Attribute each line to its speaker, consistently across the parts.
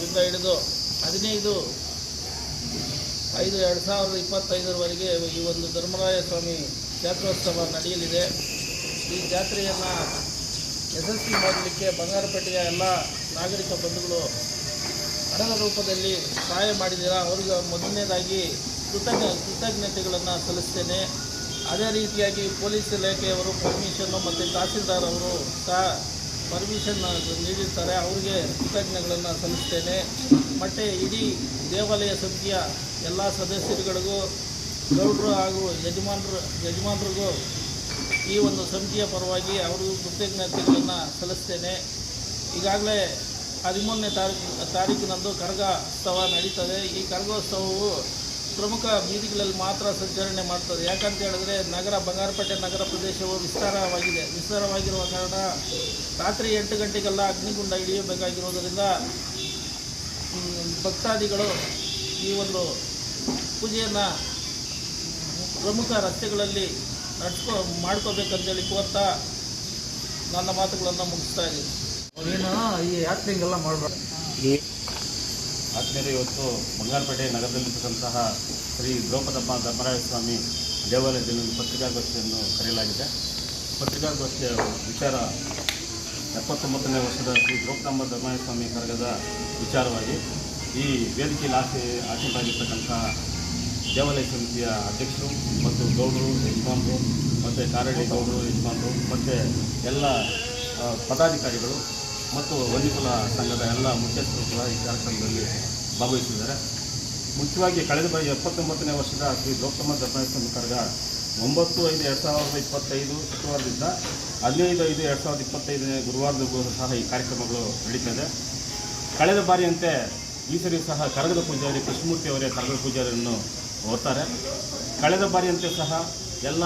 Speaker 1: ರಿಂದ ಹಿಡಿದು ಹದಿನೈದು, ಐದು ಎರಡು ಸಾವಿರದ ಇಪ್ಪತ್ತೈದರವರೆಗೆ ಈ ಒಂದು ಧರ್ಮರಾಯ ಸ್ವಾಮಿ ಜಾತ್ರೋತ್ಸವ ನಡೆಯಲಿದೆ. ಈ ಜಾತ್ರೆಯನ್ನು ಯಶಸ್ವಿ ಮಾಡಲಿಕ್ಕೆ ಬಂಗಾರಪೇಟೆಯ ಎಲ್ಲ ನಾಗರಿಕ ಬಂಧುಗಳು ಹಣದ ರೂಪದಲ್ಲಿ ಸಹಾಯ ಮಾಡಿದ್ದೀರಾ? ಅವರಿಗೆ ಮೊದಲನೇದಾಗಿ ಕೃತಜ್ಞ, ಕೃತಜ್ಞತೆಗಳನ್ನು ಸಲ್ಲಿಸ್ತೇನೆ. ಅದೇ ರೀತಿಯಾಗಿ ಪೊಲೀಸ್ ಇಲಾಖೆಯವರು ಪರ್ಮಿಷನ್ನು ಮತ್ತು ತಹಸೀಲ್ದಾರ್ ಅವರು ಸಹ ಪರ್ಮಿಷನ್ ನೀಡಿರ್ತಾರೆ. ಅವರಿಗೆ ಕೃತಜ್ಞಗಳನ್ನು ಸಲ್ಲಿಸ್ತೇನೆ. ಮತ್ತು ಇಡೀ ದೇವಾಲಯ ಸಮಿತಿಯ ಎಲ್ಲ ಸದಸ್ಯರುಗಳಿಗೂ, ಗೌಡರು ಹಾಗೂ ಯಜಮಾನರು, ಯಜಮಾನರಿಗೂ ಈ ಒಂದು ಸಮಿತಿಯ ಪರವಾಗಿ ಅವ್ರಿಗೂ ಕೃತಜ್ಞತೆಗಳನ್ನು ಸಲ್ಲಿಸ್ತೇನೆ. ಈಗಾಗಲೇ ಹದಿಮೂರನೇ ತಾರೀಕು, ತಾರೀಕಿನಂದು ಕರಗೋತ್ಸವ ನಡೀತದೆ. ಈ ಕರಗೋತ್ಸವವು ಪ್ರಮುಖ ಬೀದಿಗಳಲ್ಲಿ ಮಾತ್ರ ಸಂಚರಣೆ ಮಾಡ್ತದೆ. ಯಾಕಂತ ಹೇಳಿದ್ರೆ ನಗರ ಬಂಗಾರಪೇಟೆ ನಗರ ಪ್ರದೇಶವು ವಿಸ್ತಾರವಾಗಿದೆ. ವಿಸ್ತಾರವಾಗಿರುವ ಕಾರಣ ರಾತ್ರಿ ಎಂಟು ಗಂಟೆಗೆಲ್ಲ ಅಗ್ನಿಗುಂಡ ಇಳಿಯಬೇಕಾಗಿರುವುದರಿಂದ ಭಕ್ತಾದಿಗಳು ಈ ಒಂದು ಪೂಜೆಯನ್ನು ಪ್ರಮುಖ ರಸ್ತೆಗಳಲ್ಲಿ ನಡ್ಸ್ಕೊ ಮಾಡ್ಕೋಬೇಕಂತೇಳಿ ಕೋರ್ತಾ ನನ್ನ ಮಾತುಗಳನ್ನು ಮುಗಿಸ್ತಾ ಇದ್ದೀನಿ.
Speaker 2: ಏನೋ ಈ ಯಾತ್ರೆಗೆಲ್ಲ ಮಾಡಬಾರ್ದು
Speaker 3: ಆದ್ಮೇಲೆ ಇವತ್ತು ಬಂಗಾರಪೇಟೆ ನಗರದಲ್ಲಿರ್ತಕ್ಕಂತಹ ಶ್ರೀ ದ್ರೌಪದಮ್ಮ ಧರ್ಮರಾಯ ಸ್ವಾಮಿ ದೇವಾಲಯದಲ್ಲಿ ಪತ್ರಿಕಾಗೋಷ್ಠಿಯನ್ನು ಕರೆಯಲಾಗಿದೆ. ಪತ್ರಿಕಾಗೋಷ್ಠಿಯ ವಿಚಾರ ಎಪ್ಪತ್ತೊಂಬತ್ತನೇ ವರ್ಷದ ಶ್ರೀ ದ್ರೌಪದಮ್ಮ ಧರ್ಮರಾಯ ಸ್ವಾಮಿ ಕರಗದ ವಿಚಾರವಾಗಿ ಈ ವೇದಿಕೆಯಲ್ಲಿ ಆಸೆ ಆಸೀನರಾಗಿರ್ತಕ್ಕಂತಹ ದೇವಾಲಯ ಸಮಿತಿಯ ಅಧ್ಯಕ್ಷರು ಮತ್ತು ಗೌಡರು, ಯಜಮಾನರು, ಮತ್ತು ಕಾರಡಿ ಗೌಡರು, ಯಜಮಾನರು, ಮತ್ತು ಎಲ್ಲ ಪದಾಧಿಕಾರಿಗಳು ಮತ್ತು ವನ್ಯಕುಲ ಸಂಘದ ಎಲ್ಲ ಮುಖ್ಯಸ್ಥರು ಕೂಡ ಈ ಕಾರ್ಯಕ್ರಮದಲ್ಲಿ ಭಾಗವಹಿಸಿದ್ದಾರೆ. ಮುಖ್ಯವಾಗಿ ಕಳೆದ ಬಾರಿ ಎಪ್ಪತ್ತೊಂಬತ್ತನೇ ವರ್ಷದ ಶ್ರೀ ಲೋಕಮ್ಮ ದರ್ಶನ ಕರ್ಗ ಒಂಬತ್ತು ಐದು ಎರಡು ಸಾವಿರದ ಇಪ್ಪತ್ತೈದು ಶುಕ್ರವಾರದಿಂದ ಹದಿನೈದು ಐದು ಎರಡು ಸಾವಿರದ ಇಪ್ಪತ್ತೈದನೇ ಗುರುವಾರದವರೆಗೂ ಸಹ ಈ ಕಾರ್ಯಕ್ರಮಗಳು ನಡೀತದೆ ಕಳೆದ ಬಾರಿಯಂತೆ ಈ ಸರಿ ಸಹ ಕರಗದ ಪೂಜಾರಿ ಕೃಷ್ಣಮೂರ್ತಿ ಅವರೇ ಕರಗದ ಪೂಜಾರಿಯನ್ನು ಓದ್ತಾರೆ. ಕಳೆದ ಬಾರಿಯಂತೆ ಸಹ ಎಲ್ಲ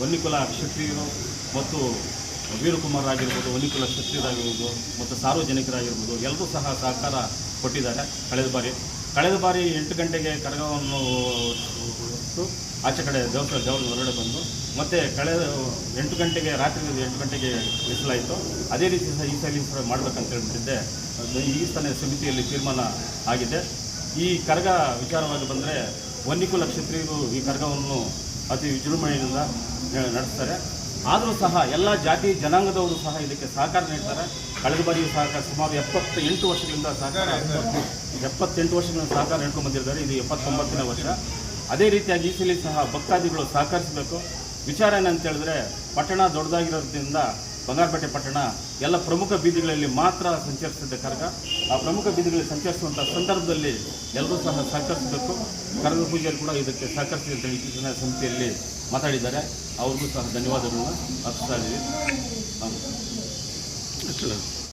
Speaker 3: ವನ್ನಿಕುಲ ಕ್ಷತ್ರಿಯರು ಮತ್ತು ವೀರಕುಮಾರ್ ಆಗಿರ್ಬೋದು ವನಿಕುಲ ಕ್ಷತ್ರಿಯರಾಗಿರ್ಬೋದು, ಮತ್ತು ಸಾರ್ವಜನಿಕರಾಗಿರ್ಬೋದು ಎಲ್ಲರೂ ಸಹ ಸಹಕಾರ ಕೊಟ್ಟಿದ್ದಾರೆ ಕಳೆದ ಬಾರಿ. ಕಳೆದ ಬಾರಿ ಎಂಟು ಗಂಟೆಗೆ ಕರಗವನ್ನು ಆಚೆ ಕಡೆ ದೇವಸ್ಥಾನ ದೇವರ ಹೊರಗಡೆ ಬಂದು, ಮತ್ತು ಕಳೆದ ಎಂಟು ಗಂಟೆಗೆ, ರಾತ್ರಿ ಎಂಟು ಗಂಟೆಗೆ ಬಿಸಿಲಾಯಿತು. ಅದೇ ರೀತಿ ಸಹ ಈ ಸಲ ಮಾಡ್ಬೇಕಂತ ಹೇಳ್ಬಿಟ್ಟಿದ್ದೆ. ಈ ಸ್ಥಾನ ಸಮಿತಿಯಲ್ಲಿ ತೀರ್ಮಾನ ಆಗಿದೆ. ಈ ಕರಗ ವಿಚಾರವಾಗಿ ಬಂದರೆ ವನ್ನಿಕುಲ ಕ್ಷತ್ರಿಯರು ಈ ಕರಗವನ್ನು ಅತಿ ವಿಜೃಂಭಣೆಯಿಂದ ನಡೆಸ್ತಾರೆ. ಆದರೂ ಸಹ ಎಲ್ಲ ಜಾತಿ ಜನಾಂಗದವರು ಸಹ ಇದಕ್ಕೆ ಸಹಕಾರ ನೀಡ್ತಾರೆ. ಕಳೆದ ಬಾರಿ ಸಹಕಾರ ಸುಮಾರು ಎಪ್ಪತ್ತ ಎಂಟು ವರ್ಷಗಳಿಂದ ಸಹಕಾರ ಎಪ್ಪತ್ತೆಂಟು ವರ್ಷಗಳಿಂದ ಸಹಕಾರ ನೀಡ್ಕೊಂಡು ಬಂದಿದ್ದಾರೆ. ಇದು ಎಪ್ಪತ್ತೊಂಬತ್ತನೇ ವರ್ಷ. ಅದೇ ರೀತಿಯಾಗಿ ಈ ಸಲ ಸಹ ಭಕ್ತಾದಿಗಳು ಸಹಕರಿಸಬೇಕು. ವಿಚಾರ ಏನಂತ ಹೇಳಿದ್ರೆ, ಪಟ್ಟಣ ದೊಡ್ಡದಾಗಿರೋದ್ರಿಂದ ಬಂಗಾರಪೇಟೆ ಪಟ್ಟಣ ಎಲ್ಲ ಪ್ರಮುಖ ಬೀದಿಗಳಲ್ಲಿ ಮಾತ್ರ ಸಂಚರಿಸಿದ್ದ ಕರಗ ಆ ಪ್ರಮುಖ ಬೀದಿಗಳಲ್ಲಿ ಸಂಚರಿಸುವಂಥ ಸಂದರ್ಭದಲ್ಲಿ ಎಲ್ಲರೂ ಸಹ ಸಹಕರಿಸಬೇಕು. ಕರಗ ಪೂಜೆಯಲ್ಲಿ ಕೂಡ ಇದಕ್ಕೆ ಸಹಕರಿಸಿ ಅಂತ ಇತ್ತೀಚಿನ ಸಮಿತಿಯಲ್ಲಿ ಮಾತಾಡಿದ್ದಾರೆ. ಅವ್ರಿಗೂ ಸಹ ಧನ್ಯವಾದಗಳನ್ನು ಅರ್ಪಿಸ್ತಾ ಇದ್ದೀವಿ.